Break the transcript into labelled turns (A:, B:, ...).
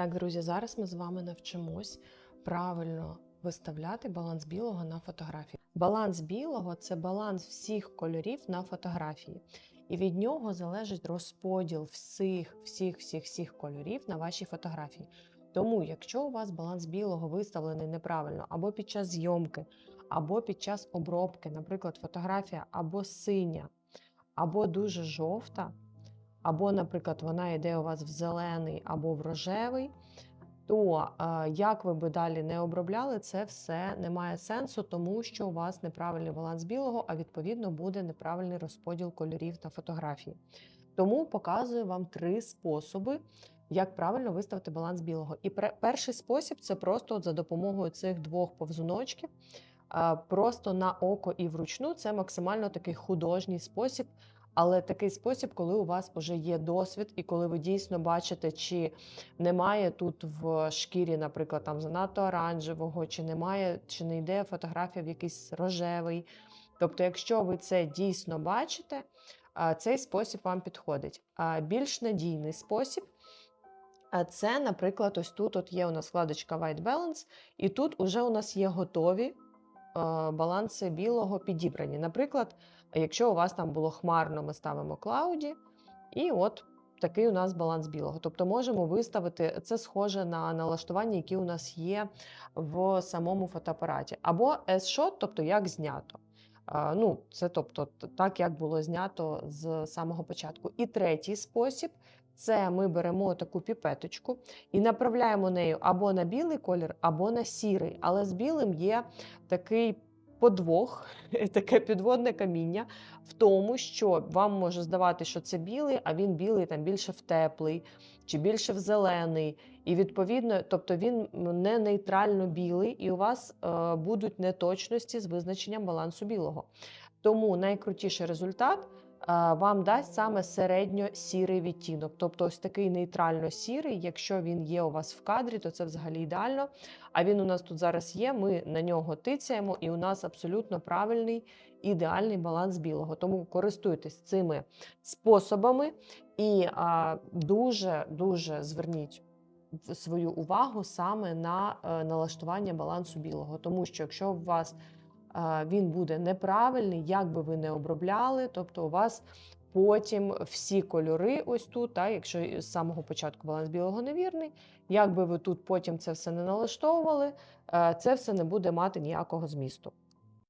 A: Так, друзі, зараз ми з вами навчимось правильно виставляти баланс білого на фотографії. Баланс білого це баланс всіх кольорів на фотографії, і від нього залежить розподіл всіх, всіх, всіх, всіх кольорів на вашій фотографії. Тому, якщо у вас баланс білого виставлений неправильно або під час зйомки, або під час обробки, наприклад, фотографія або синя, або дуже жовта, або, наприклад, вона йде у вас в зелений або в рожевий, то е, як ви би далі не обробляли, це все не має сенсу, тому що у вас неправильний баланс білого, а відповідно буде неправильний розподіл кольорів на фотографії. Тому показую вам три способи, як правильно виставити баланс білого. І перший спосіб це просто от за допомогою цих двох повзуночків, е, просто на око і вручну. Це максимально такий художній спосіб. Але такий спосіб, коли у вас вже є досвід, і коли ви дійсно бачите, чи немає тут в шкірі, наприклад, там занадто оранжевого, чи немає, чи не йде фотографія в якийсь рожевий. Тобто, якщо ви це дійсно бачите, цей спосіб вам підходить. А більш надійний спосіб. а Це, наприклад, ось тут от є у нас вкладочка White Balance, і тут уже у нас є готові баланси білого підібрані. Наприклад, Якщо у вас там було хмарно, ми ставимо клауді, і от такий у нас баланс білого. Тобто можемо виставити це схоже на налаштування, які у нас є в самому фотоапараті. Або S-shot, тобто як знято. Ну, це тобто так, як було знято з самого початку. І третій спосіб це ми беремо таку піпеточку і направляємо нею або на білий колір, або на сірий. Але з білим є такий подвох, таке підводне каміння в тому, що вам може здавати, що це білий, а він білий там більше в теплий чи більше в зелений. І відповідно, тобто він не нейтрально білий, і у вас е, будуть неточності з визначенням балансу білого. Тому найкрутіший результат вам дасть саме середньо-сірий відтінок. Тобто ось такий нейтрально-сірий, якщо він є у вас в кадрі, то це взагалі ідеально. А він у нас тут зараз є. Ми на нього тицяємо, і у нас абсолютно правильний ідеальний баланс білого. Тому користуйтесь цими способами і дуже дуже зверніть свою увагу саме на е, налаштування балансу білого. Тому що якщо у вас він буде неправильний, як би ви не обробляли, тобто у вас потім всі кольори, ось тут, та, якщо з самого початку баланс білого невірний, як би ви тут потім це все не налаштовували, е, це все не буде мати ніякого змісту.